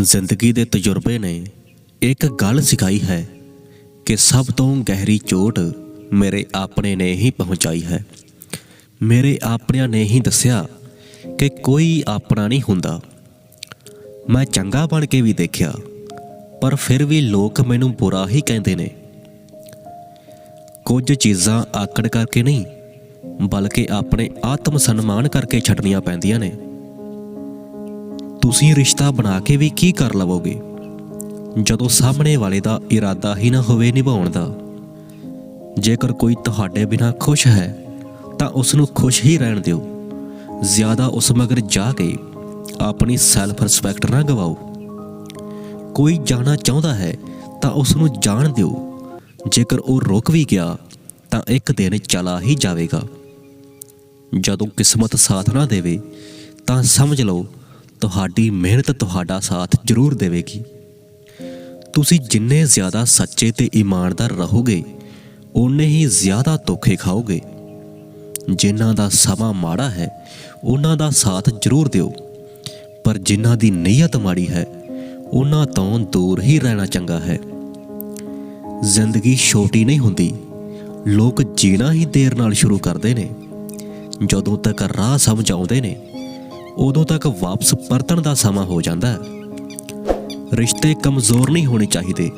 ਜ਼ਿੰਦਗੀ ਦੇ ਤਜਰਬੇ ਨੇ ਇੱਕ ਗੱਲ ਸਿਖਾਈ ਹੈ ਕਿ ਸਭ ਤੋਂ ਗਹਿਰੀ ਚੋਟ ਮੇਰੇ ਆਪਣੇ ਨੇ ਹੀ ਪਹੁੰਚਾਈ ਹੈ। ਮੇਰੇ ਆਪਣਿਆਂ ਨੇ ਹੀ ਦੱਸਿਆ ਕਿ ਕੋਈ ਆਪਣਾ ਨਹੀਂ ਹੁੰਦਾ। ਮੈਂ ਚੰਗਾ ਬਣ ਕੇ ਵੀ ਦੇਖਿਆ, ਪਰ ਫਿਰ ਵੀ ਲੋਕ ਮੈਨੂੰ ਬੁਰਾ ਹੀ ਕਹਿੰਦੇ ਨੇ। ਕੁਝ ਚੀਜ਼ਾਂ ਆਕੜ ਕਰਕੇ ਨਹੀਂ, ਬਲਕਿ ਆਪਣੇ ਆਤਮ ਸਨਮਾਨ ਕਰਕੇ ਛੱਡਣੀਆਂ ਪੈਂਦੀਆਂ ਨੇ। ਤੁਸੀਂ ਰਿਸ਼ਤਾ ਬਣਾ ਕੇ ਵੀ ਕੀ ਕਰ ਲਵੋਗੇ? ਜਦੋਂ ਸਾਹਮਣੇ ਵਾਲੇ ਦਾ ਇਰਾਦਾ ਹੀ ਨਾ ਹੋਵੇ ਨਿਭਾਉਣ ਦਾ। ਜੇਕਰ ਕੋਈ ਤੁਹਾਡੇ ਬਿਨਾ ਖੁਸ਼ ਹੈ, ਤਾਂ ਉਸ ਨੂੰ ਖੁਸ਼ ਹੀ ਰਹਿਣ ਦਿਓ। ਜ਼ਿਆਦਾ ਉਸ ਮਗਰ ਜਾ ਕੇ ਆਪਣੀ ਸੈਲਫ ਰਿਸਪੈਕਟ ਨਾ ਗਵਾਓ। ਕੋਈ ਜਾਣਾ ਚਾਹੁੰਦਾ ਹੈ, ਤਾਂ ਉਸ ਨੂੰ ਜਾਣ ਦਿਓ। ਜੇਕਰ ਉਹ ਰੁਕ ਵੀ ਗਿਆ, ਤਾਂ ਇੱਕ ਦਿਨ ਚਲਾ ਹੀ ਜਾਵੇਗਾ। ਜਦੋਂ ਕਿਸਮਤ ਸਾਥ ਨਾ ਦੇਵੇ, ਤਾਂ ਸਮਝ ਲਓ ਤੁਹਾਡੀ ਮਿਹਨਤ ਤੁਹਾਡਾ ਸਾਥ ਜ਼ਰੂਰ ਦੇਵੇਗੀ। ਤੁਸੀਂ ਜਿੰਨੇ ਜ਼ਿਆਦਾ ਸੱਚੇ ਤੇ ਇਮਾਨਦਾਰ ਰਹੋਗੇ, ਓਨੇ ਹੀ ਜ਼ਿਆਦਾ ਧੋਖੇ ਖਾਓਗੇ। ਜਿਨ੍ਹਾਂ ਦਾ ਸਮਾਂ ਮਾੜਾ ਹੈ, ਉਹਨਾਂ ਦਾ ਸਾਥ ਜ਼ਰੂਰ ਦਿਓ। ਪਰ ਜਿਨ੍ਹਾਂ ਦੀ ਨੀਅਤ ਮਾੜੀ ਹੈ, ਉਹਨਾਂ ਤੋਂ ਦੂਰ ਹੀ ਰਹਿਣਾ ਚੰਗਾ ਹੈ। ਜ਼ਿੰਦਗੀ ਛੋਟੀ ਨਹੀਂ ਹੁੰਦੀ, ਲੋਕ ਜੀਣਾ ਹੀ ਦੇਰ ਨਾਲ ਸ਼ੁਰੂ ਕਰਦੇ ਨੇ। ਜਦੋਂ ਤੱਕ ਰਾਹ ਸਮਝ ਆਉਂਦੇ ਨੇ ਉਦੋਂ ਤੱਕ ਵਾਪਸ ਪਰਤਣ ਦਾ ਸਮਾਂ ਹੋ ਜਾਂਦਾ ਹੈ। ਰਿਸ਼ਤੇ ਕਮਜ਼ੋਰ ਨਹੀਂ ਹੋਣੇ ਚਾਹੀਦੇ।